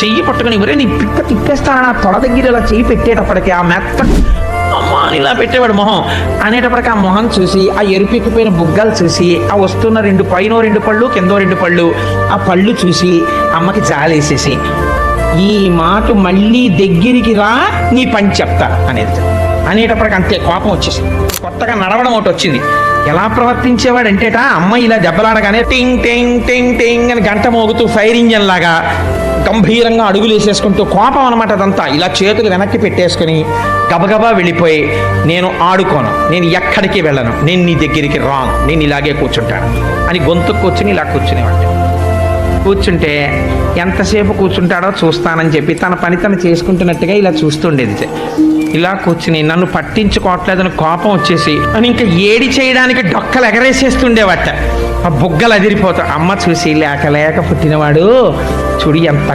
చెయ్యి పట్టుకుని ఒరే నీ పిక్క తిప్పేస్తానా ఆ తొడ దగ్గర ఇలా చెయ్యి పెట్టేటప్పటికి ఆ మెత్త అమ్మా అని ఇలా పెట్టేవాడు మొహం. అనేటప్పటికి ఆ మొహం చూసి ఆ ఎరుపెక్కిపోయిన బుగ్గలు చూసి ఆ వస్తున్న రెండు పైన రెండు పళ్ళు కిందో రెండు పళ్ళు ఆ పళ్ళు చూసి అమ్మకి జాలేసేసి ఈ మాట మళ్ళీ దగ్గరికి రా నీ పని చెప్తా అనేది. అనేటప్పటికి అంతే కోపం వచ్చేసి కొత్తగా నడవడం ఒకటి వచ్చింది. ఎలా ప్రవర్తించేవాడంటేట అమ్మాయి ఇలా దెబ్బలాడగానే టింగ్ టింగ్ టింగ్ టింగ్ అని గంట మోగుతూ ఫైర్ ఇంజన్ లాగా గంభీరంగా అడుగులు వేసేసుకుంటూ కోపం అనమాట అదంతా. ఇలా చేతులు వెనక్కి పెట్టేసుకుని గబగబా వెళ్ళిపోయి నేను ఆడుకోను. నేను ఎక్కడికి వెళ్ళను. నేను నీ దగ్గరికి రాను. నేను ఇలాగే కూర్చుంటాను. అని గొంతు కూర్చుని ఇలా కూర్చునేవాడు. కూర్చుంటే ఎంతసేపు కూర్చుంటాడో చూస్తానని చెప్పి తన పని తను చేసుకుంటున్నట్టుగా ఇలా చూస్తుండేది ఇలా కూర్చుని నన్ను పట్టించుకోవట్లేదని కోపం వచ్చేసి అని ఇంకా ఏడి చేయడానికి డొక్కలు ఎగరేసేస్తుండేవట. ఆ బుగ్గలు అదిరిపోతా అమ్మ చూసి లేక లేక పుట్టినవాడు. చూడు ఎంత